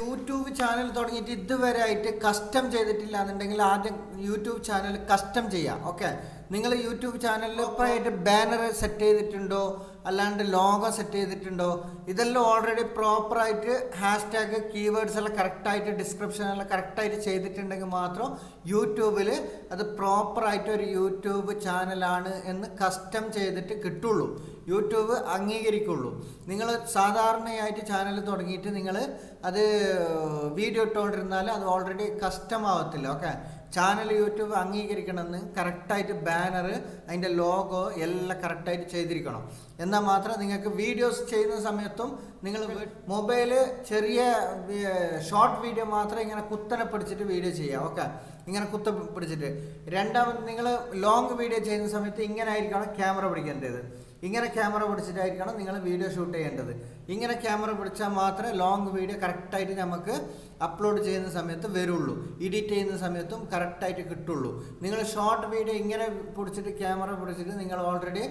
you YouTube channel തുടങ്ങിയിട്ട് ഇതുവരെ ആയിട്ട് കസ്റ്റം ചെയ്തിട്ടില്ല എന്നുണ്ടെങ്കിൽ ആദ്യം യൂട്യൂബ് ചാനൽ കസ്റ്റം ചെയ്യാം. ഓക്കെ നിങ്ങൾ യൂട്യൂബ് ചാനലിൽ പ്രോപ്പറായിട്ട് ബാനർ സെറ്റ് ചെയ്തിട്ടുണ്ടോ? അല്ലാണ്ട് ലോഗോ സെറ്റ് ചെയ്തിട്ടുണ്ടോ? ഇതെല്ലാം ഓൾറെഡി പ്രോപ്പറായിട്ട് ഹാഷ്ടാഗ് കീവേഡ്സ് എല്ലാം കറക്റ്റായിട്ട് ഡിസ്ക്രിപ്ഷൻ എല്ലാം കറക്റ്റായിട്ട് ചെയ്തിട്ടുണ്ടെങ്കിൽ മാത്രം യൂട്യൂബിൽ അത് പ്രോപ്പറായിട്ട് ഒരു യൂട്യൂബ് ചാനലാണ് എന്ന് കസ്റ്റം ചെയ്തിട്ട് കിട്ടുള്ളൂ. യൂട്യൂബ് അംഗീകരിക്കുള്ളൂ. നിങ്ങൾ സാധാരണയായിട്ട് ചാനൽ തുടങ്ങിയിട്ട് നിങ്ങൾ അത് വീഡിയോ ഇട്ടുകൊണ്ടിരുന്നാൽ അത് ഓൾറെഡി കസ്റ്റം ആവത്തില്ല. ഓക്കെ ചാനൽ യൂട്യൂബ് അംഗീകരിക്കണമെന്ന് കറക്റ്റായിട്ട് ബാനർ അതിന്റെ ലോഗോ എല്ലാം കറക്റ്റായിട്ട് ചെയ്തിരിക്കണം. എന്നാൽ മാത്രം നിങ്ങൾക്ക് വീഡിയോസ് ചെയ്യുന്ന സമയത്തും നിങ്ങൾ മൊബൈൽ ചെറിയ ഷോർട്ട് വീഡിയോ മാത്രം ഇങ്ങനെ കുത്തനെ പിടിച്ചിട്ട് വീഡിയോ ചെയ്യുക. ഓക്കെ ഇങ്ങനെ കുത്ത പിടിച്ചിട്ട്. രണ്ടാമത് നിങ്ങൾ ലോങ് വീഡിയോ ചെയ്യുന്ന സമയത്ത് ഇങ്ങനെ ആയിരിക്കണം ക്യാമറ പിടിക്കേണ്ടത്. ഇങ്ങനെ ക്യാമറ പിടിച്ചിട്ടായിരിക്കണം നിങ്ങൾ വീഡിയോ ഷൂട്ട് ചെയ്യേണ്ടത്. ഇങ്ങനെ ക്യാമറ പിടിച്ചാൽ മാത്രമേ ലോങ് വീഡിയോ കറക്റ്റായിട്ട് നമുക്ക് അപ്ലോഡ് ചെയ്യുന്ന സമയത്ത് വരുള്ളൂ. എഡിറ്റ് ചെയ്യുന്ന സമയത്തും കറക്റ്റായിട്ട് കിട്ടുള്ളൂ. നിങ്ങൾ ഷോർട്ട് വീഡിയോ ഇങ്ങനെ പിടിച്ചിട്ട് ക്യാമറ പിടിച്ചിട്ട് നിങ്ങൾ already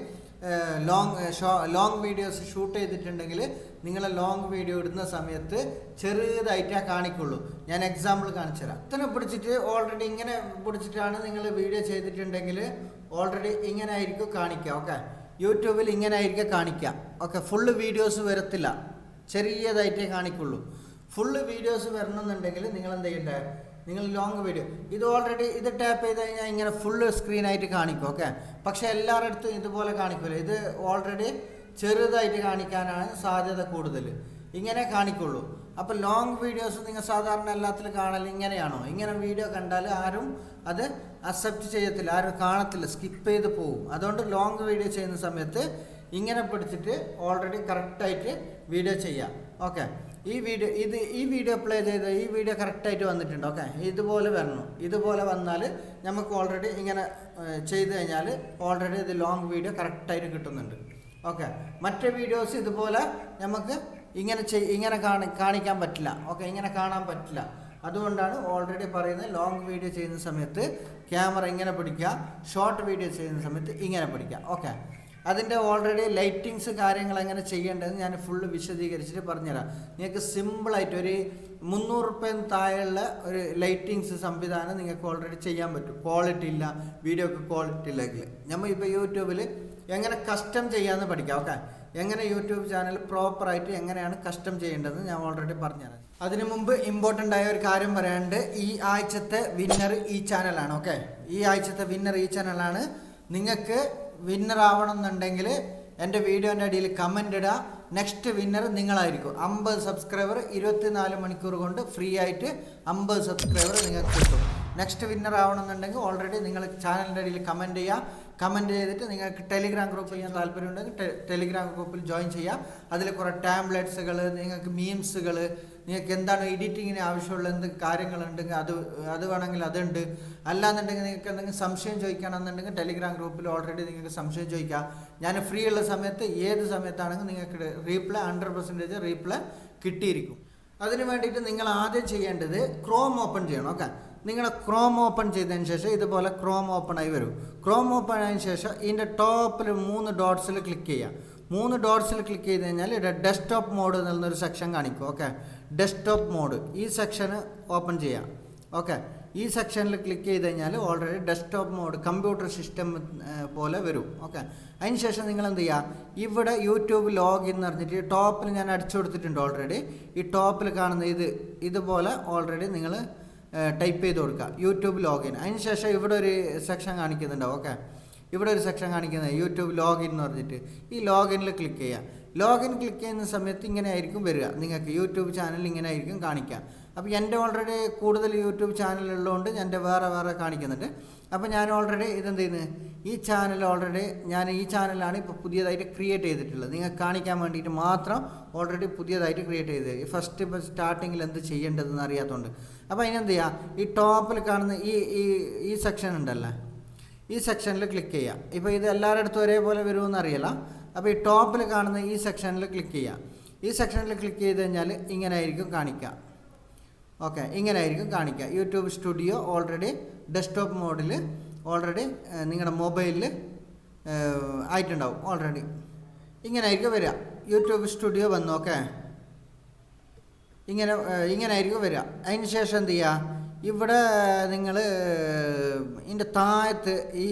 long show long videos shoot ചെയ്തിട്ടുണ്ടെങ്കിൽ നിങ്ങൾ ലോങ് വീഡിയോ ഇടുന്ന സമയത്ത് ചെറുതായിട്ടേ കാണിക്കുള്ളൂ. ഞാൻ എക്സാമ്പിൾ കാണിച്ചു തരാം. ഇത്തരം പിടിച്ചിട്ട് ഓൾറെഡി ഇങ്ങനെ പിടിച്ചിട്ടാണ് നിങ്ങൾ വീഡിയോ ചെയ്തിട്ടുണ്ടെങ്കിൽ ഓൾറെഡി ഇങ്ങനെ ആയിരിക്കും കാണിക്കുക ഓക്കെ യൂട്യൂബിൽ ഇങ്ങനെ ആയിരിക്കും കാണിക്കുക. ഓക്കെ ഫുള്ള് വീഡിയോസ് വരത്തില്ല. ചെറിയതായിട്ടേ കാണിക്കുള്ളൂ. ഫുള്ള് വീഡിയോസ് വരണമെന്നുണ്ടെങ്കിൽ നിങ്ങൾ എന്ത് ചെയ്യണ്ടേ? നിങ്ങൾ ലോങ് വീഡിയോ ഇത് ഓൾറെഡി ഇത് ടാപ്പ് ചെയ്ത് കഴിഞ്ഞാൽ ഇങ്ങനെ ഫുള്ള് സ്ക്രീനായിട്ട് കാണിക്കും. ഓക്കെ പക്ഷെ എല്ലാവരുടെ അടുത്തും ഇതുപോലെ കാണിക്കില്ല ഇത് ഓൾറെഡി ചെറുതായിട്ട് കാണിക്കാനാണ് സാധ്യത കൂടുതൽ. ഇങ്ങനെ കാണിക്കുള്ളൂ. അപ്പോൾ ലോങ് വീഡിയോസ് നിങ്ങൾ സാധാരണ എല്ലാത്തിൽ കാണൽ ഇങ്ങനെയാണോ? ഇങ്ങനെ വീഡിയോ കണ്ടാൽ ആരും അത് അക്സെപ്റ്റ് ചെയ്യത്തില്ല. ആരും കാണത്തില്ല. സ്കിപ്പ് ചെയ്ത് പോകും അതുകൊണ്ട് ലോങ് വീഡിയോ ചെയ്യുന്ന സമയത്ത് ഇങ്ങനെ പിടിച്ചിട്ട് ഓൾറെഡി കറക്റ്റായിട്ട് വീഡിയോ ചെയ്യാം. ഓക്കെ ഈ വീഡിയോ ഇത് ഈ വീഡിയോ പ്ലേ ചെയ്ത് ഈ വീഡിയോ കറക്റ്റായിട്ട് വന്നിട്ടുണ്ട്. ഓക്കെ ഇതുപോലെ വരണം. ഇതുപോലെ വന്നാൽ നമുക്ക് ഓൾറെഡി ഇങ്ങനെ ചെയ്ത് കഴിഞ്ഞാൽ ഓൾറെഡി ഇത് ലോങ് വീഡിയോ കറക്റ്റായിട്ട് കിട്ടുന്നുണ്ട്. ഓക്കെ മറ്റ് വീഡിയോസ് ഇതുപോലെ നമുക്ക് ഇങ്ങനെ ചെയ് ഇങ്ങനെ കാണി കാണിക്കാൻ പറ്റില്ല. ഓക്കെ ഇങ്ങനെ കാണാൻ പറ്റില്ല. അതുകൊണ്ടാണ് ഓൾറെഡി പറയുന്നത് ലോങ് വീഡിയോ ചെയ്യുന്ന സമയത്ത് ക്യാമറ ഇങ്ങനെ പിടിക്കുക ഷോർട്ട് വീഡിയോ ചെയ്യുന്ന സമയത്ത് ഇങ്ങനെ പിടിക്കുക. ഓക്കെ. അതിന്റെ ഓൾറെഡി ലൈറ്റിങ്സ് കാര്യങ്ങൾ എങ്ങനെ ചെയ്യേണ്ടതെന്ന് ഞാൻ ഫുള്ള് വിശദീകരിച്ചിട്ട് പറഞ്ഞുതരാം. നിങ്ങൾക്ക് സിമ്പിളായിട്ട് ഒരു മുന്നൂറ് റുപ്യ താഴെയുള്ള ഒരു ലൈറ്റിങ്സ് സംവിധാനം നിങ്ങൾക്ക് ഓൾറെഡി ചെയ്യാൻ പറ്റും. ക്വാളിറ്റി ഇല്ല വീഡിയോക്ക് ക്വാളിറ്റി ഇല്ലെങ്കിൽ നമ്മൾ ഇപ്പോൾ യൂട്യൂബിൽ എങ്ങനെ കസ്റ്റം ചെയ്യാമെന്ന് പഠിക്കാം. ഓക്കെ. എങ്ങനെ യൂട്യൂബ് ചാനൽ പ്രോപ്പറായിട്ട് എങ്ങനെയാണ് കസ്റ്റം ചെയ്യേണ്ടതെന്ന് ഞാൻ ഓൾറെഡി പറഞ്ഞുതരാം. അതിനു മുമ്പ് ഇമ്പോർട്ടന്റ് ആയ ഒരു കാര്യം പറയാണ്ട് ഈ ആഴ്ചത്തെ വിന്നർ ഈ ചാനലാണ് ഓക്കെ ഈ ആഴ്ചത്തെ വിന്നർ ഈ ചാനലാണ് നിങ്ങൾക്ക് വിന്നർ ആവണം എന്നുണ്ടെങ്കിൽ എന്റെ വീഡിയോന്റെ അടിയിൽ കമന്റ് ഇടുക. നെക്സ്റ്റ് വിന്നർ നിങ്ങളായിരിക്കും. അമ്പത് സബ്സ്ക്രൈബർ ഇരുപത്തിനാല് മണിക്കൂർ കൊണ്ട് ഫ്രീ ആയിട്ട് അമ്പത് സബ്സ്ക്രൈബർ നിങ്ങൾക്ക് കിട്ടും. നെക്സ്റ്റ് വിന്നർ ആവണമെന്നുണ്ടെങ്കിൽ ഓൾറെഡി നിങ്ങൾ ചാനലിന്റെ ഇടയിൽ കമന്റ് ചെയ്യുക കമന്റ് ചെയ്തിട്ട് നിങ്ങൾക്ക് ടെലിഗ്രാം ഗ്രൂപ്പിൽ ഞാൻ താല്പര്യമുണ്ടെങ്കിൽ ടെലിഗ്രാം ഗ്രൂപ്പിൽ ജോയിൻ ചെയ്യാം. അതിൽ കുറേ ടാബ്ലറ്റ്സുകൾ നിങ്ങൾക്ക് മീംസുകൾ നിങ്ങൾക്ക് എന്താണ് എഡിറ്റിങ്ങിന് ആവശ്യമുള്ള എന്ത് കാര്യങ്ങളുണ്ടെങ്കിൽ അത് അത് വേണമെങ്കിൽ അതുണ്ട്. അല്ലാന്നുണ്ടെങ്കിൽ നിങ്ങൾക്ക് എന്തെങ്കിലും സംശയം ചോദിക്കണമെന്നുണ്ടെങ്കിൽ ടെലിഗ്രാം ഗ്രൂപ്പിൽ ഓൾറെഡി നിങ്ങൾക്ക് സംശയം ചോദിക്കാം. ഞാൻ ഫ്രീ ഉള്ള സമയത്ത് ഏത് സമയത്താണെങ്കിൽ നിങ്ങൾക്ക് റീപ്ലൈ ഹൺഡ്രഡ് പെർസെന്റേജ് റീപ്ലൈ കിട്ടിയിരിക്കും. അതിന് വേണ്ടിയിട്ട് നിങ്ങൾ ആദ്യം ചെയ്യേണ്ടത് ക്രോം ഓപ്പൺ ചെയ്യണം ഓക്കെ നിങ്ങൾ ക്രോം ഓപ്പൺ ചെയ്തതിന് ശേഷം ഇതുപോലെ ക്രോം ഓപ്പൺ ആയി വരും. ക്രോം ഓപ്പൺ ആയതിനു ശേഷം ഇതിന്റെ ടോപ്പിൽ മൂന്ന് ഡോട്ട്സിൽ ക്ലിക്ക് ചെയ്യുക മൂന്ന് ഡോട്ട്സിൽ ക്ലിക്ക് ചെയ്ത് കഴിഞ്ഞാൽ ഇവിടെ ഡെസ്ക്ടോപ്പ് മോഡ് എന്നുള്ളൊരു സെക്ഷൻ കാണിക്കും ഓക്കെ ഡെസ്ക്ടോപ്പ് മോഡ് ഈ സെക്ഷന് ഓപ്പൺ ചെയ്യാം ഓക്കെ ഈ സെക്ഷനിൽ ക്ലിക്ക് ചെയ്ത് കഴിഞ്ഞാൽ already desktop mode computer system പോലെ വരും ഓക്കെ അതിന് ശേഷം നിങ്ങൾ എന്ത് ചെയ്യുക ഇവിടെ യൂട്യൂബ് ലോഗിൻ എന്ന് പറഞ്ഞിട്ട് ടോപ്പിൽ ഞാൻ അടിച്ചു കൊടുത്തിട്ടുണ്ട് ഓൾറെഡി ഈ ടോപ്പിൽ കാണുന്ന ഇത് ഇതുപോലെ ഓൾറെഡി നിങ്ങൾ ടൈപ്പ് ചെയ്ത് കൊടുക്കുക. യൂട്യൂബ് ലോഗിൻ അതിന് ശേഷം ഇവിടെ ഒരു സെക്ഷൻ കാണിക്കുന്നുണ്ടാവും ഓക്കെ ഇവിടെ ഒരു സെക്ഷൻ കാണിക്കുന്നത് യൂട്യൂബ് ലോഗിൻ എന്ന് പറഞ്ഞിട്ട്. ഈ ലോഗിനിൽ ക്ലിക്ക് ചെയ്യുക. ലോഗിൻ ക്ലിക്ക് ചെയ്യുന്ന സമയത്ത് ഇങ്ങനെ ആയിരിക്കും വരിക. നിങ്ങൾക്ക് യൂട്യൂബ് ചാനൽ ഇങ്ങനെ ആയിരിക്കും കാണിക്കുക അപ്പോൾ എന്റെ ഓൾറെഡി കൂടുതൽ യൂട്യൂബ് ചാനൽ ഉള്ളതുകൊണ്ട് എന്റെ വേറെ വേറെ കാണിക്കുന്നുണ്ട്. അപ്പോൾ ഞാൻ ഓൾറെഡി ഇതെന്ത് ചെയ്യുന്നത് ഈ ചാനൽ ഓൾറെഡി ഞാൻ ഈ ചാനലാണ് ഇപ്പോൾ പുതിയതായിട്ട് ക്രിയേറ്റ് ചെയ്തിട്ടുള്ളത്. നിങ്ങൾക്ക് കാണിക്കാൻ വേണ്ടിയിട്ട് മാത്രം ഓൾറെഡി പുതിയതായിട്ട് ക്രിയേറ്റ് ചെയ്ത് ഫസ്റ്റ് ഇപ്പോൾ സ്റ്റാർട്ടിങ്ങിൽ എന്ത് ചെയ്യേണ്ടതെന്ന് അറിയാത്തതുകൊണ്ട് അപ്പോൾ അതിനെന്ത് ചെയ്യുക ഈ ടോപ്പിൽ കാണുന്ന ഈ ഈ ഈ സെക്ഷൻ ഉണ്ടല്ലേ? ഈ സെക്ഷനിൽ ക്ലിക്ക് ചെയ്യാം. ഇപ്പോൾ ഇത് എല്ലാവരുടെ അടുത്തും ഒരേപോലെ വരുമെന്ന് അറിയില്ല. അപ്പോൾ ഈ ടോപ്പിൽ കാണുന്ന ഈ സെക്ഷനിൽ ക്ലിക്ക് ചെയ്യാം. ഈ സെക്ഷനിൽ ക്ലിക്ക് ചെയ്ത് കഴിഞ്ഞാൽ ഇങ്ങനെ ആയിരിക്കും കാണിക്കുക. ഓക്കെ ഇങ്ങനെ ആയിരിക്കും കാണിക്കുക. യൂട്യൂബ് സ്റ്റുഡിയോ ഓൾറെഡി ഡെസ്ക്ടോപ്പ് മോഡിൽ ഓൾറെഡി നിങ്ങളുടെ മൊബൈലിൽ ആയിട്ടുണ്ടാവും ഓൾറെഡി ഇങ്ങനെ ആയിരിക്കും വരിക. യൂട്യൂബ് സ്റ്റുഡിയോ വന്നു ഓക്കെ. ഇങ്ങനെ ഇങ്ങനെ ആയിരിക്കും വരിക. അതിന് ശേഷം എന്ത് ചെയ്യുക ഇവിടെ നിങ്ങൾ ഇതിന്റെ താഴത്ത് ഈ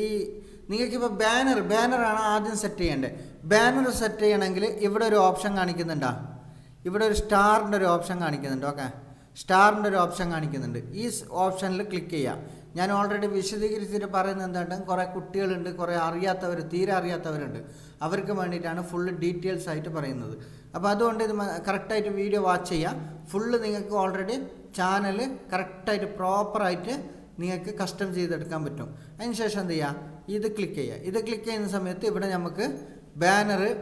നിങ്ങൾക്കിപ്പോൾ ബാനർ ബാനറാണ് ആദ്യം സെറ്റ് ചെയ്യേണ്ടത്. ബാനർ സെറ്റ് ചെയ്യണമെങ്കിൽ ഇവിടെ ഒരു ഓപ്ഷൻ കാണിക്കുന്നുണ്ടോ? ഇവിടെ ഒരു സ്റ്റാറിന്റെ ഒരു ഓപ്ഷൻ കാണിക്കുന്നുണ്ട് ഓക്കെ. സ്റ്റാറിന്റെ ഒരു ഓപ്ഷൻ കാണിക്കുന്നുണ്ട്. ഈ ഓപ്ഷനിൽ ക്ലിക്ക് ചെയ്യാം. ഞാൻ ഓൾറെഡി വിശദീകരിച്ചിട്ട് പറയുന്നത് എന്തായിട്ടും കുറേ കുട്ടികളുണ്ട് കുറേ അറിയാത്തവർ തീരെ അറിയാത്തവരുണ്ട്. അവർക്ക് വേണ്ടിയിട്ടാണ് ഫുള്ള് ഡീറ്റെയിൽസ് ആയിട്ട് പറയുന്നത്. അപ്പോൾ അതുകൊണ്ട് ഇത് കറക്റ്റായിട്ട് വീഡിയോ വാച്ച് ചെയ്യാം. ഫുള്ള് നിങ്ങൾക്ക് ഓൾറെഡി ചാനൽ കറക്റ്റായിട്ട് പ്രോപ്പറായിട്ട് നിങ്ങൾക്ക് കസ്റ്റം ചെയ്തെടുക്കാൻ പറ്റും. അതിന് ശേഷം എന്ത് ചെയ്യുക ഇത് ക്ലിക്ക് ചെയ്യുക ഇത് ക്ലിക്ക് ചെയ്യുന്ന സമയത്ത് ഇവിടെ നമുക്ക് ബാനർ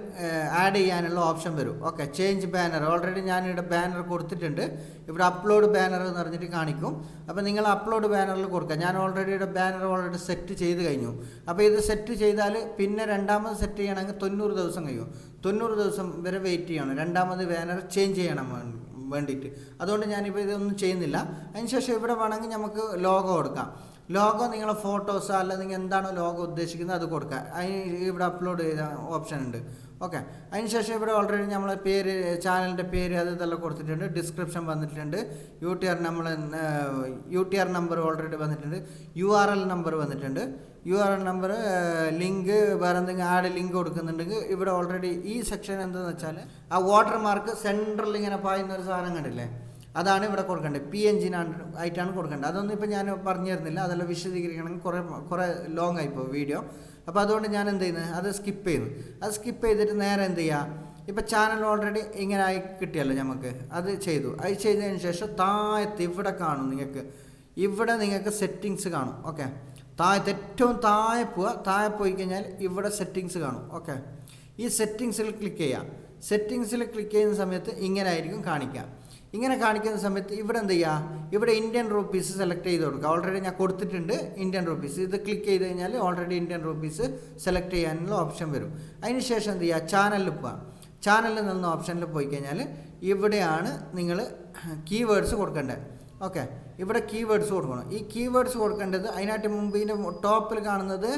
ആഡ് ചെയ്യാനുള്ള ഓപ്ഷൻ വരും. ഓക്കെ ചേഞ്ച് ബാനർ ഓൾറെഡി ഞാനിവിടെ ബാനർ കൊടുത്തിട്ടുണ്ട്. ഇവിടെ അപ്ലോഡ് ബാനർ എന്ന് പറഞ്ഞിട്ട് കാണിക്കും. അപ്പോൾ നിങ്ങൾ അപ്ലോഡ് ബാനറിൽ കൊടുക്കുക. ഞാൻ ഓൾറെഡി ഇവിടെ ബാനർ ഓൾറെഡി സെറ്റ് ചെയ്ത് കഴിഞ്ഞു. അപ്പോൾ ഇത് സെറ്റ് ചെയ്താൽ പിന്നെ രണ്ടാമത് സെറ്റ് ചെയ്യണമെങ്കിൽ തൊണ്ണൂറ് ദിവസം കഴിയും. തൊണ്ണൂറ് ദിവസം വരെ വെയിറ്റ് ചെയ്യണം. രണ്ടാമത് ബാനർ ചേഞ്ച് ചെയ്യണം വേണ്ടി- വേണ്ടിയിട്ട്. അതുകൊണ്ട് ഞാനിപ്പോൾ ഇതൊന്നും ചെയ്യുന്നില്ല. അതിനുശേഷം ഇവിടെ വേണമെങ്കിൽ നമുക്ക് ലോഗോ കൊടുക്കാം ലോഗോ നിങ്ങളെ ഫോട്ടോസ് അല്ലെങ്കിൽ എന്താണോ ലോഗോ ഉദ്ദേശിക്കുന്നത് അത് കൊടുക്കുക. അതിന് ഇവിടെ അപ്ലോഡ് ചെയ്ത ഓപ്ഷൻ ഉണ്ട്. ഓക്കെ അതിനുശേഷം ഇവിടെ ഓൾറെഡി നമ്മളെ പേര് ചാനലിന്റെ പേര് അത് ഇതെല്ലാം കൊടുത്തിട്ടുണ്ട്. ഡിസ്ക്രിപ്ഷൻ വന്നിട്ടുണ്ട്. യു ടി ആർ നമ്മൾ U T R number already വന്നിട്ടുണ്ട്. യു ആർ എൽ നമ്പർ വന്നിട്ടുണ്ട്. U R L number link വേറെ എന്തെങ്കിലും ആഡ് ലിങ്ക് കൊടുക്കുന്നുണ്ടെങ്കിൽ ഇവിടെ ഓൾറെഡി ഈ സെക്ഷൻ എന്താണെന്ന് വെച്ചാൽ ആ വാട്ടർ മാർക്ക് ഇങ്ങനെ പായുന്ന ഒരു സാധനം കണ്ടില്ലേ? അതാണ് ഇവിടെ കൊടുക്കേണ്ടത്. പി എൻ ജിനാണ് ആയിട്ടാണ് കൊടുക്കേണ്ടത്. അതൊന്നും ഇപ്പോൾ ഞാൻ പറഞ്ഞു തരുന്നില്ല. അതെല്ലാം വിശദീകരിക്കണമെങ്കിൽ കുറേ കുറേ ലോങ് ആയിപ്പോൾ വീഡിയോ അപ്പോൾ അതുകൊണ്ട് ഞാൻ എന്ത് ചെയ്യുന്നത് അത് സ്കിപ്പ് ചെയ്യുന്നു. അത് സ്കിപ്പ് ചെയ്തിട്ട് നേരെ എന്ത് ചെയ്യുക? ഇപ്പോൾ ചാനൽ ഓൾറെഡി ഇങ്ങനെ ആയി കിട്ടിയല്ലോ നമുക്ക് അത് ചെയ്തു. അത് ചെയ്തതിന് ശേഷം താഴത്ത് ഇവിടെ കാണും നിങ്ങൾക്ക്. ഇവിടെ നിങ്ങൾക്ക് സെറ്റിങ്സ് കാണും. ഓക്കെ താഴത്ത് ഏറ്റവും താഴെ പോവുക. താഴെ പോയി കഴിഞ്ഞാൽ ഇവിടെ സെറ്റിങ്സ് കാണും. ഓക്കെ ഈ സെറ്റിങ്സിൽ ക്ലിക്ക് ചെയ്യുക. സെറ്റിങ്സിൽ ക്ലിക്ക് ചെയ്യുന്ന സമയത്ത് ഇങ്ങനെ ആയിരിക്കും കാണിക്കുക. ഇങ്ങനെ കാണിക്കുന്ന സമയത്ത് ഇവിടെ എന്ത് ചെയ്യുക ഇവിടെ ഇന്ത്യൻ റുപ്പീസ് സെലക്ട് ചെയ്ത് കൊടുക്കുക. ഓൾറെഡി ഞാൻ കൊടുത്തിട്ടുണ്ട് ഇന്ത്യൻ റുപ്പീസ് ഇത് ക്ലിക്ക് ചെയ്ത് കഴിഞ്ഞാൽ ഓൾറെഡി ഇന്ത്യൻ റുപ്പീസ് സെലക്ട് ചെയ്യാനുള്ള ഓപ്ഷൻ വരും. അതിന് ശേഷം എന്ത് ചെയ്യുക ചാനലിൽ പോവാം. ചാനലിൽ നിന്ന് ഓപ്ഷനിൽ പോയി കഴിഞ്ഞാൽ ഇവിടെയാണ് നിങ്ങൾ കീവേഡ്സ് കൊടുക്കേണ്ടത്. ഓക്കെ ഇവിടെ കീവേഡ്സ് കൊടുക്കണം. ഈ കീവേഡ്സ് കൊടുക്കേണ്ടത് അതിനായിട്ട് മുമ്പ് ഇതിന്റെ ടോപ്പിൽ കാണുന്നത്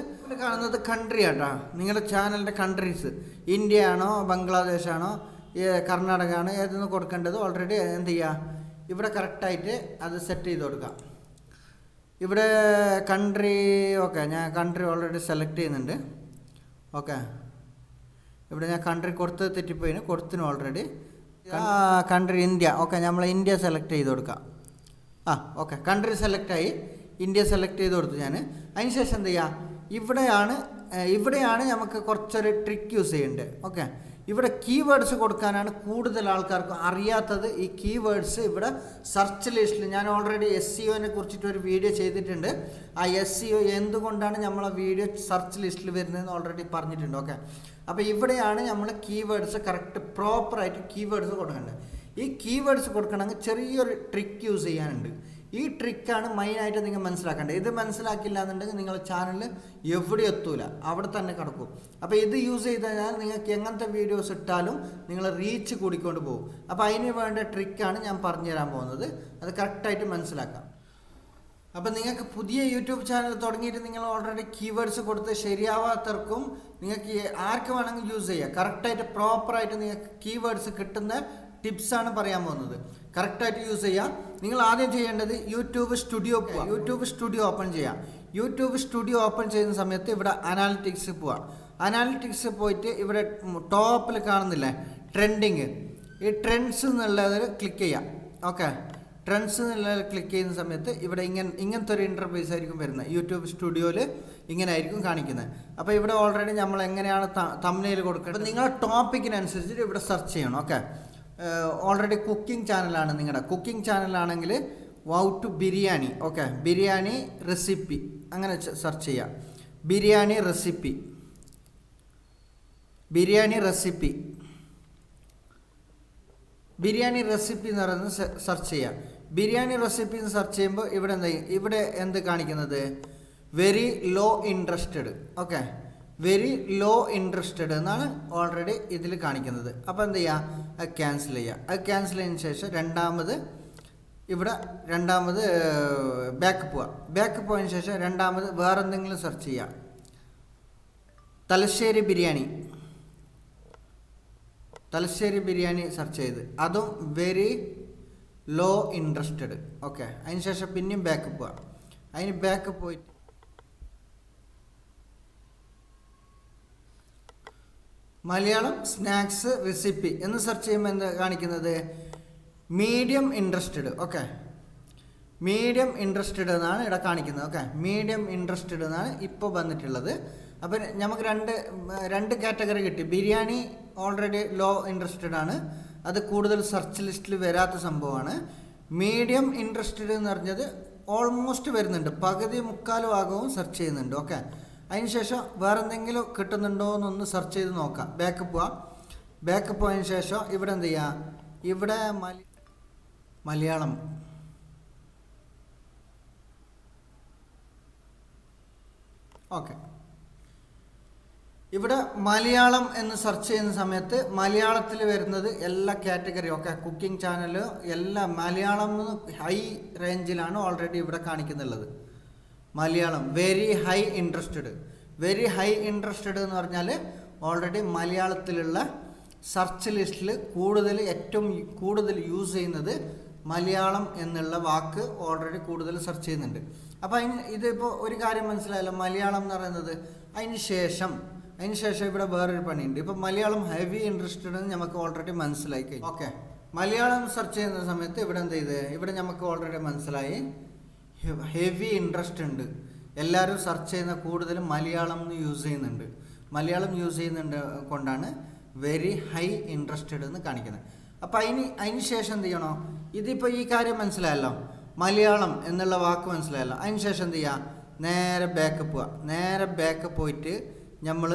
കാണുന്നത് കൺട്രി ആട്ടോ. നിങ്ങളുടെ ചാനലിന്റെ കൺട്രീസ് ഇന്ത്യ ആണോ? ബംഗ്ലാദേശ് ആണോ? ഏ- കർണാടക ആണ് ഏതെന്ന് കൊടുക്കേണ്ടത് ഓൾറെഡി എന്ത് ചെയ്യുക ഇവിടെ കറക്റ്റായിട്ട് അത് സെറ്റ് ചെയ്ത് കൊടുക്കാം. ഇവിടെ കൺട്രി ഓക്കെ ഞാൻ കൺട്രി ഓൾറെഡി സെലക്ട് ചെയ്യുന്നുണ്ട്. ഓക്കെ ഇവിടെ ഞാൻ കൺട്രി കൊടുത്ത് തെറ്റിപ്പോയിന് കൊടുത്തിന് ഓൾറെഡി കൺട്രി ഇന്ത്യ ഓക്കെ നമ്മൾ ഇന്ത്യ സെലക്ട് ചെയ്ത് കൊടുക്കാം. ആ ഓക്കെ കൺട്രി സെലക്റ്റായി ഇന്ത്യ സെലക്ട് ചെയ്ത് കൊടുത്തു ഞാൻ അതിന് ശേഷം എന്ത് ചെയ്യുക ഇവിടെയാണ് ഇവിടെയാണ് നമുക്ക് കുറച്ചൊരു ട്രിക്ക് യൂസ് ചെയ്യേണ്ടത് ഓക്കെ ഇവിടെ കീവേഡ്സ് കൊടുക്കാനാണ് കൂടുതൽ ആൾക്കാർക്ക് അറിയാത്തത്. ഈ കീവേഡ്സ് ഇവിടെ സെർച്ച് ലിസ്റ്റിൽ ഞാൻ ഓൾറെഡി എസ് സി ഒനെ കുറിച്ചിട്ട് ഒരു വീഡിയോ ചെയ്തിട്ടുണ്ട്. ആ എസ് സി ഒ എന്തുകൊണ്ടാണ് നമ്മളെ വീഡിയോ സെർച്ച് ലിസ്റ്റിൽ വരുന്നതെന്ന് ഓൾറെഡി പറഞ്ഞിട്ടുണ്ട്. ഓക്കെ അപ്പോൾ ഇവിടെയാണ് നമ്മൾ കീവേഡ്സ് കറക്റ്റ് പ്രോപ്പറായിട്ട് കീവേഡ്സ് കൊടുക്കേണ്ടത്. ഈ കീവേഡ്സ് കൊടുക്കണമെങ്കിൽ ചെറിയൊരു ട്രിക്ക് യൂസ് ചെയ്യാനുണ്ട്. ഈ ട്രിക്കാണ് മെയിനായിട്ട് നിങ്ങൾ മനസ്സിലാക്കേണ്ടത്. ഇത് മനസ്സിലാക്കില്ല എന്നുണ്ടെങ്കിൽ നിങ്ങളുടെ ചാനൽ എവിടെ എത്തൂല. അവിടെ തന്നെ കിടക്കും. അപ്പോൾ ഇത് യൂസ് ചെയ്ത് കഴിഞ്ഞാൽ നിങ്ങൾക്ക് എങ്ങനത്തെ വീഡിയോസ് ഇട്ടാലും നിങ്ങൾ റീച്ച് കൂടിക്കൊണ്ട് പോകും. അപ്പോൾ അതിന് വേണ്ട ട്രിക്കാണ് ഞാൻ പറഞ്ഞു തരാൻ പോകുന്നത്. അത് കറക്റ്റായിട്ട് മനസ്സിലാക്കാം. അപ്പം നിങ്ങൾക്ക് പുതിയ യൂട്യൂബ് ചാനൽ തുടങ്ങിയിട്ട് നിങ്ങൾ ഓൾറെഡി കീവേഡ്സ് കൊടുത്ത് ശരിയാവാത്തവർക്കും നിങ്ങൾക്ക് ആർക്ക് വേണമെങ്കിൽ യൂസ് ചെയ്യാം. കറക്റ്റായിട്ട് പ്രോപ്പറായിട്ട് നിങ്ങൾക്ക് കീവേഡ്സ് കിട്ടുന്ന ടിപ്സാണ് പറയാൻ പോകുന്നത്. കറക്റ്റായിട്ട് യൂസ് ചെയ്യുക നിങ്ങൾ ആദ്യം ചെയ്യേണ്ടത് യൂട്യൂബ് സ്റ്റുഡിയോ പോവുക യൂട്യൂബ് സ്റ്റുഡിയോ ഓപ്പൺ ചെയ്യാം. യൂട്യൂബ് സ്റ്റുഡിയോ ഓപ്പൺ ചെയ്യുന്ന സമയത്ത് ഇവിടെ അനാലിറ്റിക്സ് പോവാം. അനാലിറ്റിക്സ് പോയിട്ട് ഇവിടെ ടോപ്പിൽ കാണുന്നില്ലേ? ട്രെൻഡിങ്. ഈ ട്രെൻഡ്സ് എന്നുള്ളതിൽ ക്ലിക്ക് ചെയ്യാം. ഓക്കെ. ട്രെൻഡ്സ് എന്നുള്ളത് ക്ലിക്ക് ചെയ്യുന്ന സമയത്ത് ഇവിടെ ഇങ്ങനെ ഇങ്ങനത്തെ ഒരു ഇന്റർഫേസ് ആയിരിക്കും വരുന്നത് യൂട്യൂബ് സ്റ്റുഡിയോയിൽ ഇങ്ങനെ ആയിരിക്കും കാണിക്കുന്നത് അപ്പോൾ ഇവിടെ ഓൾറെഡി നമ്മൾ എങ്ങനെയാണ് തമ്മിൽ കൊടുക്കേണ്ടത്? നിങ്ങളുടെ ടോപ്പിക്കിനനുസരിച്ചിട്ട് ഇവിടെ സെർച്ച് ചെയ്യണം. ഓക്കെ. ഓൾറെഡി കുക്കിംഗ് ചാനലാണ് നിങ്ങളുടെ cooking ചാനലാണെങ്കിൽ how to biryani okay biryani recipe അങ്ങനെ സെർച്ച് ചെയ്യാം. Biryani recipe biryani recipe biryani recipe എന്ന് പറയുന്നത് സെർച്ച് ചെയ്യാം. ബിരിയാണി റെസിപ്പി എന്ന് സെർച്ച് ചെയ്യുമ്പോൾ ഇവിടെ എന്താ ഇവിടെ എന്ത് കാണിക്കുന്നത്? Very low interested okay very low interested എന്നാണ് ഓൾറെഡി ഇതിൽ കാണിക്കുന്നത്. അപ്പോൾ എന്ത് ചെയ്യുക അത് ക്യാൻസൽ ചെയ്യുക അത് ക്യാൻസൽ ചെയ്തതിന് ശേഷം രണ്ടാമത് ഇവിടെ രണ്ടാമത് ബാക്ക് പോവുക ബാക്ക് പോയതിന് ശേഷം രണ്ടാമത് വേറെ എന്തെങ്കിലും സെർച്ച് ചെയ്യുക തലശ്ശേരി ബിരിയാണി. തലശ്ശേരി ബിരിയാണി സെർച്ച് ചെയ്ത്. അതും വെരി ലോ ഇൻട്രസ്റ്റഡ് ഓക്കെ അതിന് ശേഷം പിന്നെയും ബാക്ക് പോവാം. അതിന് ബാക്ക് പോയിട്ട് മലയാളം സ്നാക്സ് റെസിപ്പി എന്ന് സെർച്ച് ചെയ്യുമ്പോൾ എന്താ കാണിക്കുന്നത്? Medium interested okay medium interested എന്നാണ് ഇവിടെ കാണിക്കുന്നത് ഓക്കെ മീഡിയം ഇൻട്രസ്റ്റഡ് എന്നാണ് ഇപ്പോൾ വന്നിട്ടുള്ളത്. അപ്പം നമുക്ക് രണ്ട് രണ്ട് കാറ്റഗറി കിട്ടി. ബിരിയാണി ഓൾറെഡി ലോ ഇൻട്രസ്റ്റഡ് ആണ്. അത് കൂടുതൽ സെർച്ച് ലിസ്റ്റിൽ വരാത്ത സംഭവമാണ്. മീഡിയം ഇൻട്രസ്റ്റഡ് എന്ന് പറഞ്ഞത് ഓൾമോസ്റ്റ് വരുന്നുണ്ട്. പകുതി മുക്കാൽ ഭാഗവും സെർച്ച് ചെയ്യുന്നുണ്ട് ഓക്കെ അതിനുശേഷം വേറെ എന്തെങ്കിലും കിട്ടുന്നുണ്ടോ എന്നൊന്ന് സെർച്ച് ചെയ്ത് നോക്കാം. ബാക്ക് പോവാം. ബാക്ക് പോയതിന് ശേഷം ഇവിടെ എന്ത് ചെയ്യാം? ഇവിടെ മലി മലയാളം. ഓക്കെ ഇവിടെ മലയാളം എന്ന് സെർച്ച് ചെയ്യുന്ന സമയത്ത് മലയാളത്തിൽ വരുന്നത് എല്ലാ കാറ്റഗറി ഒക്കെ കുക്കിംഗ് ചാനൽ എല്ലാ മലയാളം ഹൈ റേഞ്ചിലാണ് ഓൾറെഡി ഇവിടെ കാണിക്കുന്നുള്ളത്. Malayalam. Very high interested very high interested എന്ന് പറഞ്ഞാൽ ഓൾറെഡി മലയാളത്തിലുള്ള സെർച്ച് ലിസ്റ്റിൽ കൂടുതൽ ഏറ്റവും കൂടുതൽ യൂസ് ചെയ്യുന്നത് മലയാളം എന്നുള്ള വാക്ക് ഓൾറെഡി കൂടുതൽ സെർച്ച് ചെയ്യുന്നുണ്ട്. അപ്പോൾ അതിന് ഇതിപ്പോൾ ഒരു കാര്യം മനസ്സിലായല്ലോ മലയാളം എന്ന് പറയുന്നത് അതിന് ശേഷം അതിന് ശേഷം ഇവിടെ വേറൊരു പണിയുണ്ട്. ഇപ്പോൾ മലയാളം ഹെവി ഇൻട്രസ്റ്റഡ് എന്ന് നമുക്ക് ഓൾറെഡി മനസ്സിലായി കഴിഞ്ഞു. ഓക്കെ മലയാളം സെർച്ച് ചെയ്യുന്ന സമയത്ത് ഇവിടെ എന്ത് ചെയ്ത്? ഇവിടെ നമുക്ക് ഓൾറെഡി മനസ്സിലായി ഹെവി ഇൻട്രസ്റ്റ് ഉണ്ട്. എല്ലാവരും സെർച്ച് ചെയ്യുന്ന കൂടുതലും മലയാളം എന്ന് യൂസ് ചെയ്യുന്നുണ്ട്. മലയാളം യൂസ് ചെയ്യുന്നുണ്ട് കൊണ്ടാണ് വെരി ഹൈ ഇൻട്രസ്റ്റഡ് എന്ന് കാണിക്കുന്നത്. അപ്പോൾ അതിന് അതിന് ശേഷം എന്ത് ചെയ്യണോ? ഇതിപ്പോൾ ഈ കാര്യം മനസ്സിലായല്ലോ? മലയാളം എന്നുള്ള വാക്ക് മനസ്സിലായല്ലോ? അതിന് ശേഷം എന്ത് ചെയ്യുക നേരെ ബാക്കപ്പ് പോവുക നേരെ ബാക്കപ്പ് പോയിട്ട് നമ്മൾ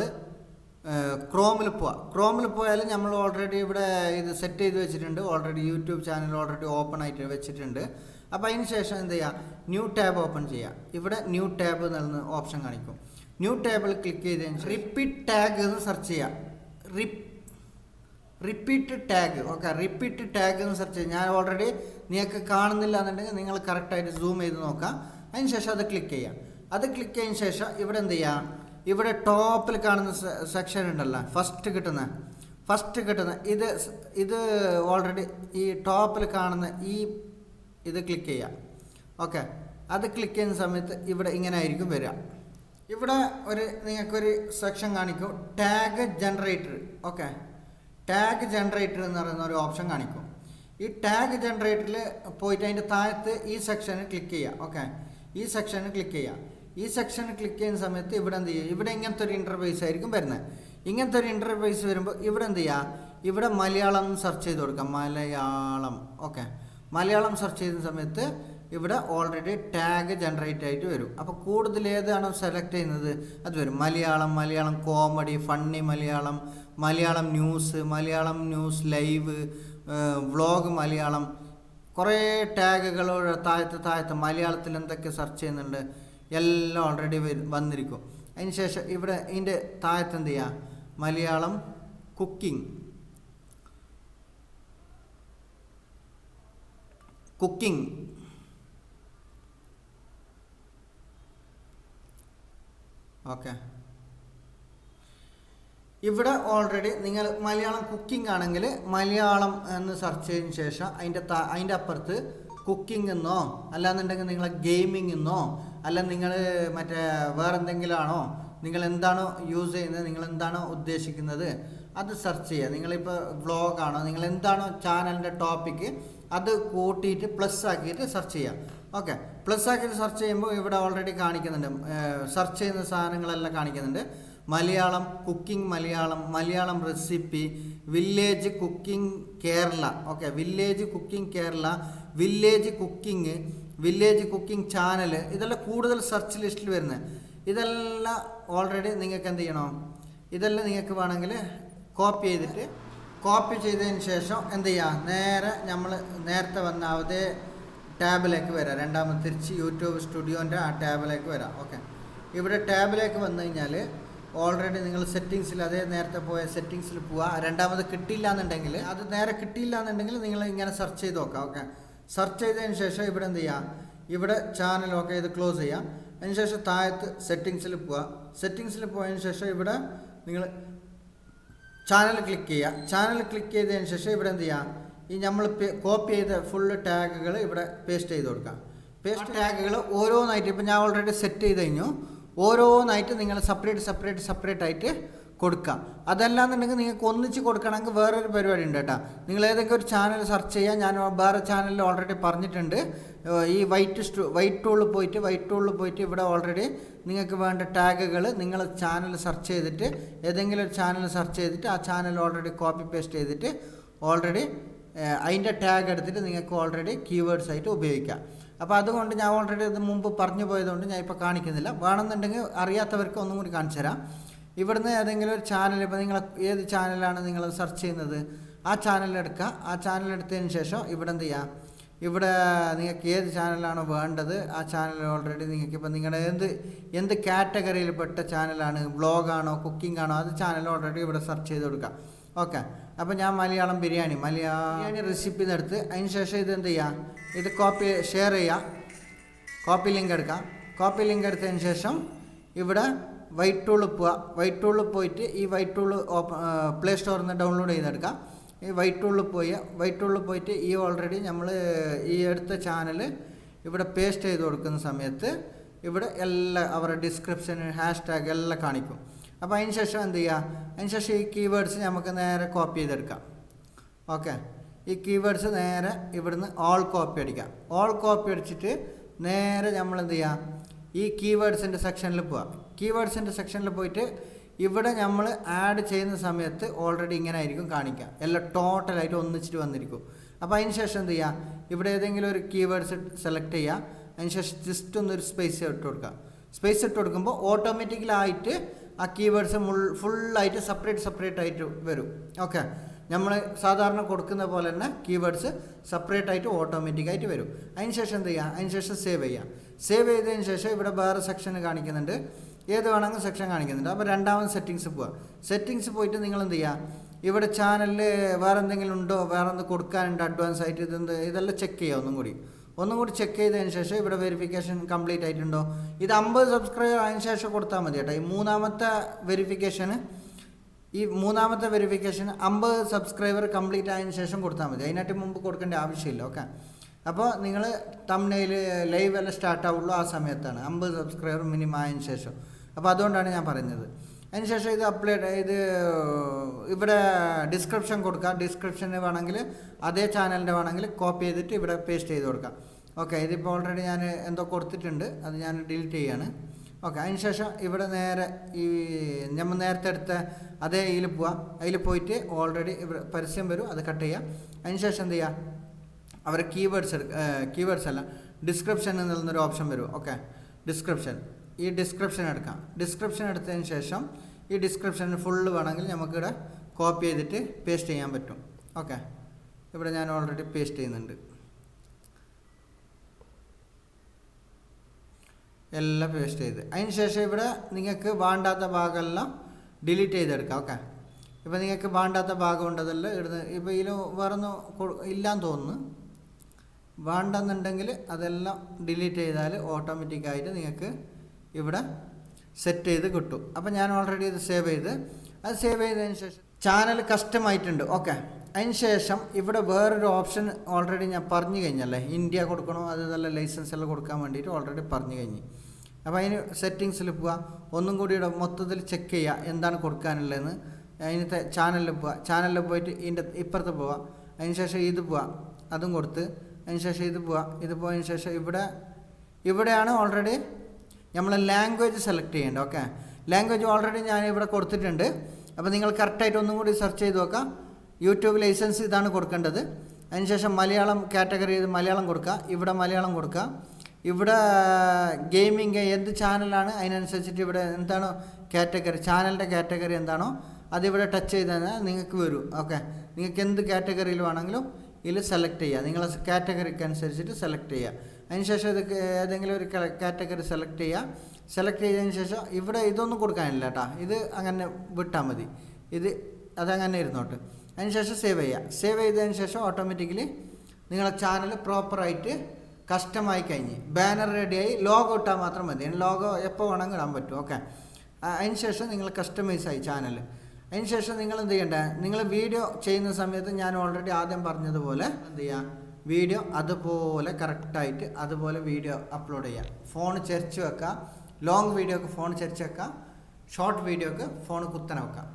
ക്രോമിൽ പോവാം. ക്രോമിൽ പോയാൽ നമ്മൾ ഓൾറെഡി ഇവിടെ ഇത് സെറ്റ് ചെയ്ത് വെച്ചിട്ടുണ്ട്. Already YouTube channel already open ആയിട്ട് വെച്ചിട്ടുണ്ട്. അപ്പോൾ അതിന് ശേഷം എന്ത് ചെയ്യുക ന്യൂ ടാബ് ഓപ്പൺ ചെയ്യുക ഇവിടെ ന്യൂ ടാബ് എന്നുള്ള ഓപ്ഷൻ കാണിക്കും. ന്യൂ ടാബിൽ ക്ലിക്ക് ചെയ്തതിന് റിപ്പീറ്റ് ടാഗ് എന്ന് സെർച്ച് ചെയ്യുക rep repeat tag okay repeat tag എന്ന് സെർച്ച് ചെയ്യുക ഞാൻ ഓൾറെഡി നിങ്ങൾക്ക് കാണുന്നില്ല എന്നുണ്ടെങ്കിൽ നിങ്ങൾ കറക്റ്റായിട്ട് സൂം ചെയ്ത് നോക്കാം. അതിന് ശേഷം അത് ക്ലിക്ക് ചെയ്യാം. അത് ക്ലിക്ക് ചെയ്യുന്ന ശേഷം ഇവിടെ എന്ത് ചെയ്യാം? ഇവിടെ ടോപ്പിൽ കാണുന്ന സെക്ഷൻ ഉണ്ടല്ലോ. ഫസ്റ്റ് കിട്ടുന്ന ഫസ്റ്റ് കിട്ടുന്ന ഇത് ഇത് ഓൾറെഡി ഈ ടോപ്പിൽ കാണുന്ന ഈ ഇത് ക്ലിക്ക് ചെയ്യാം. ഓക്കെ അത് ക്ലിക്ക് ചെയ്യുന്ന സമയത്ത് ഇവിടെ ഇങ്ങനെ ആയിരിക്കും വരിക. ഇവിടെ ഒരു നിങ്ങൾക്കൊരു സെക്ഷൻ കാണിക്കും. Tag generator okay tag generator എന്ന് പറയുന്ന ഒരു ഓപ്ഷൻ കാണിക്കും. ഈ ടാഗ് ജനറേറ്ററിൽ പോയിട്ട് അതിന്റെ താഴത്ത് ഈ സെക്ഷന് ക്ലിക്ക് ചെയ്യുക ഓക്കെ ഈ സെക്ഷന് ക്ലിക്ക് ചെയ്യുക ഈ സെക്ഷൻ ക്ലിക്ക് ചെയ്യുന്ന സമയത്ത് ഇവിടെ എന്ത് ചെയ്യുക? ഇവിടെ ഇങ്ങനത്തെ ഒരു ഇന്റർഫേസ് ആയിരിക്കും വരുന്നത്. ഇങ്ങനത്തെ ഒരു ഇന്റർഫേസ് വരുമ്പോൾ ഇവിടെ എന്ത് ചെയ്യുക? ഇവിടെ മലയാളം സെർച്ച് ചെയ്ത് കൊടുക്കാം മലയാളം. ഓക്കെ മലയാളം സെർച്ച് ചെയ്യുന്ന സമയത്ത് ഇവിടെ ഓൾറെഡി ടാഗ് ജനറേറ്റ് ആയിട്ട് വരും. അപ്പോൾ കൂടുതൽ ഏതാണോ സെലക്ട് ചെയ്യുന്നത്? അത് വരും. Malayalam Malayalam comedy funny Malayalam Malayalam news Malayalam news live vlog Malayalam. കുറേ ടാഗുകളോട് താഴത്ത് താഴത്ത് മലയാളത്തിൽ എന്തൊക്കെ സെർച്ച് ചെയ്യുന്നുണ്ട്? എല്ലാം ഓൾറെഡി വന്നിരിക്കും. അതിന് ശേഷം ഇവിടെ ഇതിന്റെ താഴത്ത് എന്ത് ചെയ്യുക മലയാളം കുക്കിംഗ് കുക്കിംഗ് ഓക്കെ ഇവിടെ ഓൾറെഡി നിങ്ങൾ മലയാളം കുക്കിംഗ് ആണെങ്കിൽ മലയാളം എന്ന് സെർച്ച് ചെയ്തതിന് ശേഷം അതിന്റെ അതിന്റെ അപ്പുറത്ത് കുക്കിംഗ് എന്നോ അല്ലാന്നുണ്ടെങ്കിൽ നിങ്ങളെ ഗെയിമിംഗ് എന്നോ അല്ല നിങ്ങൾ മറ്റേ വേറെ ആണോ നിങ്ങൾ എന്താണോ യൂസ് ചെയ്യുന്നത്? നിങ്ങൾ എന്താണോ ഉദ്ദേശിക്കുന്നത്? അത് സെർച്ച് ചെയ്യുക. നിങ്ങളിപ്പോൾ വ്ളോഗാണോ നിങ്ങൾ എന്താണോ ചാനലിന്റെ ടോപ്പിക്ക് അത് കൂട്ടിയിട്ട് പ്ലസ് ആക്കിയിട്ട് സെർച്ച് ചെയ്യുക. ഓക്കെ പ്ലസ് ആക്കിയിട്ട് സെർച്ച് ചെയ്യുമ്പോൾ ഇവിടെ ഓൾറെഡി കാണിക്കുന്നുണ്ട്. സെർച്ച് ചെയ്യുന്ന സാധനങ്ങളെല്ലാം കാണിക്കുന്നുണ്ട്. Malayalam cooking Malayalam Malayalam recipe village cooking Kerala. Okay village cooking Kerala village cooking village cooking channel ഇതെല്ലാം കൂടുതൽ സെർച്ച് ലിസ്റ്റിൽ വരുന്നത്. ഇതെല്ലാം ഓൾറെഡി നിങ്ങൾക്ക് എന്ത് ചെയ്യണം? ഇതെല്ലാം നിങ്ങൾക്ക് വേണമെങ്കിൽ കോപ്പി ചെയ്തിട്ട് കോപ്പി ചെയ്തതിന് ശേഷം എന്ത് ചെയ്യുക നേരെ നമ്മൾ നേരത്തെ വന്ന അതേ ടാബിലേക്ക് വരാം. രണ്ടാമത് തിരിച്ച് യൂട്യൂബ് സ്റ്റുഡിയോന്റെ ആ ടാബിലേക്ക് വരാം. ഓക്കെ. ഇവിടെ ടാബിലേക്ക് വന്നു കഴിഞ്ഞാൽ ഓൾറെഡി നിങ്ങൾ സെറ്റിങ്സിൽ അതേ നേരത്തെ പോയ സെറ്റിങ്സിൽ പോവുക രണ്ടാമത് കിട്ടിയില്ല എന്നുണ്ടെങ്കിൽ അത് നേരെ കിട്ടിയില്ല എന്നുണ്ടെങ്കിൽ നിങ്ങൾ ഇങ്ങനെ സെർച്ച് ചെയ്ത് നോക്കാം. ഓക്കെ. സെർച്ച് ചെയ്തതിന് ശേഷം ഇവിടെ എന്ത് ചെയ്യുക ഇവിടെ ചാനൽ ഓക്കെ ഇത് ക്ലോസ് ചെയ്യാം. അതിന് ശേഷം താഴത്ത് സെറ്റിങ്സിൽ പോവുക സെറ്റിങ്സിൽ പോയതിന് ശേഷം ഇവിടെ നിങ്ങൾ ചാനൽ ക്ലിക്ക് ചെയ്യുക ചാനൽ ക്ലിക്ക് ചെയ്തതിന് ശേഷം ഇവിടെ എന്ത് ചെയ്യുക ഈ നമ്മൾ കോപ്പി ചെയ്ത ഫുള്ള് ടാഗുകൾ ഇവിടെ പേസ്റ്റ് ചെയ്ത് കൊടുക്കാം. പേസ്റ്റ് ടാഗുകൾ ഓരോന്നായിട്ട് ഇപ്പം ഞാൻ ഓൾറെഡി സെറ്റ് ചെയ്ത് കഴിഞ്ഞു. ഓരോന്നായിട്ട് നിങ്ങൾ സെപ്പറേറ്റ് സെപ്പറേറ്റ് സെപ്പറേറ്റ് ആയിട്ട് കൊടുക്കുക അതല്ലാന്നുണ്ടെങ്കിൽ നിങ്ങൾക്ക് ഒന്നിച്ച് കൊടുക്കണമെങ്കിൽ വേറൊരു പരിപാടി ഉണ്ട് കേട്ടോ. നിങ്ങൾ ഏതൊക്കെ ഒരു ചാനൽ സെർച്ച് ചെയ്യാൻ ഞാൻ വേറെ ചാനലിൽ ഓൾറെഡി പറഞ്ഞിട്ടുണ്ട്. ഈ വൈറ്റ് സ്റ്റു വൈറ്റ് ടൂളിൽ പോയിട്ട് വൈറ്റ് ടൂളിൽ പോയിട്ട് ഇവിടെ ഓൾറെഡി നിങ്ങൾക്ക് വേണ്ട ടാഗുകൾ നിങ്ങൾ ചാനൽ സെർച്ച് ചെയ്തിട്ട് ഏതെങ്കിലും ഒരു ചാനൽ സെർച്ച് ചെയ്തിട്ട് ആ ചാനൽ ഓൾറെഡി കോപ്പി പേസ്റ്റ് ചെയ്തിട്ട് ഓൾറെഡി അതിന്റെ ടാഗ് എടുത്തിട്ട് നിങ്ങൾക്ക് ഓൾറെഡി കീവേഡ്സ് ആയിട്ട് ഉപയോഗിക്കാം. അപ്പോൾ അതുകൊണ്ട് ഞാൻ ഓൾറെഡി ഇത് മുമ്പ് പറഞ്ഞു പോയതുകൊണ്ട് ഞാൻ ഇപ്പോൾ കാണിക്കുന്നില്ല. വേണമെന്നുണ്ടെങ്കിൽ അറിയാത്തവർക്ക് ഒന്നും കൂടി കാണിച്ചു തരാം. ഇവിടുന്ന് ഏതെങ്കിലും ഒരു ചാനൽ ഇപ്പോൾ നിങ്ങൾ ഏത് ചാനലാണ് നിങ്ങൾ സെർച്ച് ചെയ്യുന്നത്? ആ ചാനൽ എടുക്കുക. ആ ചാനൽ എടുത്തതിന് ശേഷം ഇവിടെ എന്ത് ചെയ്യാം? ഇവിടെ നിങ്ങൾക്ക് ഏത് ചാനലാണോ വേണ്ടത് ആ ചാനൽ ഓൾറെഡി നിങ്ങൾക്ക് ഇപ്പോൾ നിങ്ങളുടെ എന്ത് എന്ത് കാറ്റഗറിയിൽപ്പെട്ട ചാനലാണ് വ്ളോഗാണോ കുക്കിംഗ് ആണോ അത് ചാനൽ ഓൾറെഡി ഇവിടെ സെർച്ച് ചെയ്ത് കൊടുക്കുക. ഓക്കെ അപ്പോൾ ഞാൻ മലയാളം ബിരിയാണി മലയാളി റെസിപ്പി എടുത്ത് അതിന് ശേഷം ഇത് എന്ത് ചെയ്യാം? ഇത് കോപ്പി ഷെയർ ചെയ്യാം. കോപ്പി ലിങ്ക് എടുക്കാം. കോപ്പി ലിങ്ക് എടുത്തതിന് ശേഷം ഇവിടെ വൈറ്റ് ടൂളിൽ പോവുക വൈറ്റ് ടൂളിൽ പോയിട്ട് ഈ വൈറ്റ് ടൂൾ പ്ലേ സ്റ്റോറിൽ നിന്ന് ഡൗൺലോഡ് ചെയ്തെടുക്കാം. ഈ വൈറ്റ് ടൂളിൽ പോയി വൈറ്റ് ടൂളിൽ പോയിട്ട് ഈ ഓൾറെഡി നമ്മൾ ഈ എടുത്ത ചാനൽ ഇവിടെ പേസ്റ്റ് ചെയ്ത് കൊടുക്കുന്ന സമയത്ത് ഇവിടെ എല്ലാ അവരുടെ ഡിസ്ക്രിപ്ഷൻ ഹാഷ്ടാഗ് എല്ലാം കാണിക്കും. അപ്പോൾ അതിന് ശേഷം എന്ത് ചെയ്യുക അതിന് ശേഷം ഈ കീവേഡ്സ് നമുക്ക് നേരെ കോപ്പി ചെയ്തെടുക്കാം. ഓക്കെ ഈ കീവേഡ്സ് നേരെ ഇവിടുന്ന് ഓൾ കോപ്പി അടിക്കാം. ഓൾ കോപ്പി അടിച്ചിട്ട് നേരെ നമ്മൾ എന്ത് ചെയ്യുക ഈ കീവേഡ്സിന്റെ സെക്ഷനിൽ പോവാം. കീവേഡ്സിന്റെ സെക്ഷനിൽ പോയിട്ട് ഇവിടെ നമ്മൾ ആഡ് ചെയ്യുന്ന സമയത്ത് ഓൾറെഡി ഇങ്ങനെ ആയിരിക്കും കാണിക്കുക. എല്ലാം ടോട്ടലായിട്ട് ഒന്നിച്ചിട്ട് വന്നിരിക്കും. അപ്പോൾ അതിന് ശേഷം എന്ത് ചെയ്യുക ഇവിടെ ഏതെങ്കിലും ഒരു കീവേഡ്സ് സെലക്ട് ചെയ്യുക അതിന് ശേഷം ജസ്റ്റ് ഒന്നൊരു സ്പേസ് ഇട്ട് കൊടുക്കുക സ്പേസ് ഇട്ട് കൊടുക്കുമ്പോൾ ഓട്ടോമാറ്റിക്കലായിട്ട് ആ കീവേഡ്സ് മുൾ ഫുള്ളായിട്ട് സെപ്പറേറ്റ് സെപ്പറേറ്റ് ആയിട്ട് വരും. ഓക്കെ നമ്മൾ സാധാരണ കൊടുക്കുന്ന പോലെ തന്നെ കീവേഡ്സ് സെപ്പറേറ്റ് ആയിട്ട് ഓട്ടോമാറ്റിക് ആയിട്ട് വരും. അതിന് ശേഷം എന്ത് ചെയ്യുക അതിന് ശേഷം സേവ് ചെയ്യുക സേവ് ചെയ്തതിന് ശേഷം ഇവിടെ വേറെ സെക്ഷൻ കാണിക്കുന്നുണ്ട്. ഏത് വേണമെങ്കിൽ സെക്ഷൻ കാണിക്കുന്നുണ്ട്. അപ്പോൾ രണ്ടാമത് സെറ്റിങ്സ് പോവുക സെറ്റിങ്സ് പോയിട്ട് നിങ്ങൾ എന്ത് ചെയ്യുക ഇവിടെ ചാനലിൽ വേറെ എന്തെങ്കിലും ഉണ്ടോ? വേറെ എന്ത് കൊടുക്കാനുണ്ട്? അഡ്വാൻസ് ആയിട്ട് ഇതെന്ത്? ഇതെല്ലാം ചെക്ക് ചെയ്യുക ഒന്നും കൂടി. ഒന്നും കൂടി ചെക്ക് ചെയ്തതിന് ശേഷം ഇവിടെ വെരിഫിക്കേഷൻ കംപ്ലീറ്റ് ആയിട്ടുണ്ടോ? ഇത് അമ്പത് സബ്സ്ക്രൈബർ അതിന് ശേഷം കൊടുത്താൽ മതി കേട്ടോ. ഈ മൂന്നാമത്തെ വെരിഫിക്കേഷന് ഈ മൂന്നാമത്തെ വെരിഫിക്കേഷൻ അമ്പത് സബ്സ്ക്രൈബർ കംപ്ലീറ്റ് ആയതിനു ശേഷം കൊടുത്താൽ മതി. അതിനായിട്ട് മുമ്പ് കൊടുക്കേണ്ട ആവശ്യമില്ല. ഓക്കെ അപ്പോൾ നിങ്ങൾ തമ്മിൽ ലൈവ് എല്ലാം സ്റ്റാർട്ട് ആവുള്ളൂ ആ സമയത്താണ്. അമ്പത് സബ്സ്ക്രൈബർ മിനിമം ആയതിനു ശേഷം. അപ്പോൾ അതുകൊണ്ടാണ് ഞാൻ പറഞ്ഞത്. അതിന് ശേഷം ഇത് അപ്ലോഡ് ഇത് ഇവിടെ ഡിസ്ക്രിപ്ഷൻ കൊടുക്കാം. ഡിസ്ക്രിപ്ഷന് വേണമെങ്കിൽ അതേ ചാനലിന്റെ വേണമെങ്കിൽ കോപ്പി ചെയ്തിട്ട് ഇവിടെ പേസ്റ്റ് ചെയ്ത് കൊടുക്കാം. ഓക്കെ ഇതിപ്പോൾ ഓൾറെഡി ഞാൻ എന്തോ കൊടുത്തിട്ടുണ്ട്. അത് ഞാൻ ഡിലീറ്റ് ചെയ്യാണ്. ഓക്കെ അതിനുശേഷം ഇവിടെ നേരെ ഈ നമ്മൾ നേരത്തെ എടുത്ത അതേ ഇതിൽ പോവാം. അതിൽ പോയിട്ട് ഓൾറെഡി ഇവിടെ പരസ്യം വരും. അത് കട്ട് ചെയ്യാം. അതിനുശേഷം എന്ത് ചെയ്യുക അവർ കീവേഡ്സ് എടുക്കുക കീവേഡ്സ് അല്ല ഡിസ്ക്രിപ്ഷൻ എന്നുള്ളൊരു ഓപ്ഷൻ വരും. ഓക്കെ ഡിസ്ക്രിപ്ഷൻ ഈ ഡിസ്ക്രിപ്ഷൻ എടുക്കാം. ഡിസ്ക്രിപ്ഷൻ എടുത്തതിന് ശേഷം ഈ ഡിസ്ക്രിപ്ഷൻ ഫുള്ള് വേണമെങ്കിൽ നമുക്കിവിടെ കോപ്പി ചെയ്തിട്ട് പേസ്റ്റ് ചെയ്യാൻ പറ്റും. ഓക്കെ ഇവിടെ ഞാൻ ഓൾറെഡി പേസ്റ്റ് ചെയ്യുന്നുണ്ട്. എല്ലാം പേസ്റ്റ് ചെയ്ത്. അതിന് ശേഷം ഇവിടെ നിങ്ങൾക്ക് വേണ്ടാത്ത ഭാഗമെല്ലാം ഡിലീറ്റ് ചെയ്തെടുക്കാം. ഓക്കെ ഇപ്പോൾ നിങ്ങൾക്ക് വേണ്ടാത്ത ഭാഗം ഉണ്ടതല്ല ഇവിടുന്ന് ഇപ്പോൾ ഇതിൽ വേറൊന്നും കൊ- ഇല്ലാന്ന് തോന്നുന്നു. വേണ്ടെന്നുണ്ടെങ്കിൽ അതെല്ലാം ഡിലീറ്റ് ചെയ്താൽ ഓട്ടോമാറ്റിക്കായിട്ട് നിങ്ങൾക്ക് ഇവിടെ സെറ്റ് ചെയ്ത് കിട്ടും. അപ്പോൾ ഞാൻ ഓൾറെഡി ഇത് സേവ് ചെയ്ത്. അത് സേവ് ചെയ്തതിന് ശേഷം ചാനൽ കസ്റ്റം ആയിട്ടുണ്ട്. ഓക്കെ അതിന് ശേഷം ഇവിടെ വേറൊരു ഓപ്ഷൻ ഓൾറെഡി ഞാൻ പറഞ്ഞു കഴിഞ്ഞല്ലേ? ഇന്ത്യ കൊടുക്കണോ? അത് നല്ല ലൈസൻസ് എല്ലാം കൊടുക്കാൻ വേണ്ടിയിട്ട് ഓൾറെഡി പറഞ്ഞു കഴിഞ്ഞു. അപ്പോൾ അതിന് സെറ്റിങ്സിൽ പോവുക ഒന്നും കൂടി മൊത്തത്തിൽ ചെക്ക് ചെയ്യുക എന്താണ് കൊടുക്കാനുള്ളതെന്ന്. അതിനത്തെ ചാനലിൽ പോവുക ചാനലിൽ പോയിട്ട് ഇതിന്റെ ഇപ്പുറത്ത് പോവുക അതിന് ശേഷം ഇത് പോവുക അതും കൊടുത്ത്. അതിന് ശേഷം ഇത് പോവുക ഇത് പോയതിന് ശേഷം ഇവിടെ ഇവിടെയാണ് ഓൾറെഡി നമ്മൾ ലാംഗ്വേജ് സെലക്ട് ചെയ്യേണ്ട ഓക്കെ ലാംഗ്വേജ് ഓൾറെഡി ഞാൻ ഇവിടെ കൊടുത്തിട്ടുണ്ട്. അപ്പോൾ നിങ്ങൾ കറക്റ്റായിട്ട് ഒന്നും കൂടി സെർച്ച് ചെയ്ത് നോക്കാം. യൂട്യൂബ് ലൈസൻസ് ഇതാണ് കൊടുക്കേണ്ടത്. അതിനുശേഷം മലയാളം കാറ്റഗറി മലയാളം കൊടുക്കുക ഇവിടെ മലയാളം കൊടുക്കുക ഇവിടെ ഗെയിമിങ് എന്ത് ചാനലാണ് അതിനനുസരിച്ചിട്ട് ഇവിടെ എന്താണോ കാറ്റഗറി ചാനലിന്റെ കാറ്റഗറി എന്താണോ അതിവിടെ ടച്ച് ചെയ്ത് കഴിഞ്ഞാൽ നിങ്ങൾക്ക് വരും ഓക്കെ നിങ്ങൾക്ക് എന്ത് കാറ്റഗറിയിൽ വേണമെങ്കിലും ഇതിൽ സെലക്ട് ചെയ്യുക നിങ്ങളെ കാറ്റഗറിക്ക് അനുസരിച്ചിട്ട് സെലക്ട് ചെയ്യുക അതിനുശേഷം ഇത് ഏതെങ്കിലും ഒരു കാറ്റഗറി സെലക്ട് ചെയ്യുക. സെലക്ട് ചെയ്തതിന് ശേഷം ഇവിടെ ഇതൊന്നും കൊടുക്കാനില്ല കേട്ടോ ഇത് അങ്ങനെ വിട്ടാൽ മതി. ഇത് അതങ്ങനെ ഇരുന്നോട്ട്. അതിനുശേഷം സേവ് ചെയ്യുക. സേവ് ചെയ്തതിന് ശേഷം ഓട്ടോമാറ്റിക്കലി നിങ്ങളെ ചാനൽ പ്രോപ്പറായിട്ട് കസ്റ്റമായി കഴിഞ്ഞ്. ബാനർ റെഡിയായി ലോഗോ ഇട്ടാൽ മാത്രം മതി. ലോഗോ എപ്പോൾ വേണമെങ്കിൽ ഇടാൻ പറ്റും. ഓക്കെ അതിന് ശേഷം നിങ്ങൾ കസ്റ്റമൈസ് ആയി ചാനൽ അതിന് ശേഷം നിങ്ങൾ എന്ത് ചെയ്യണ്ടേ? നിങ്ങൾ വീഡിയോ ചെയ്യുന്ന സമയത്ത് ഞാൻ ഓൾറെഡി ആദ്യം പറഞ്ഞതുപോലെ എന്ത് ചെയ്യുക? വീഡിയോ അതുപോലെ കറക്റ്റായിട്ട് അതുപോലെ വീഡിയോ അപ്ലോഡ് ചെയ്യാം. ഫോൺ ചെരിച്ച് വെക്കാം. ലോങ് വീഡിയോക്ക് ഫോൺ ചെരിച്ച് വെക്കുക ഷോർട്ട് വീഡിയോക്ക് ഫോൺ കുത്തനെ വെക്കാം.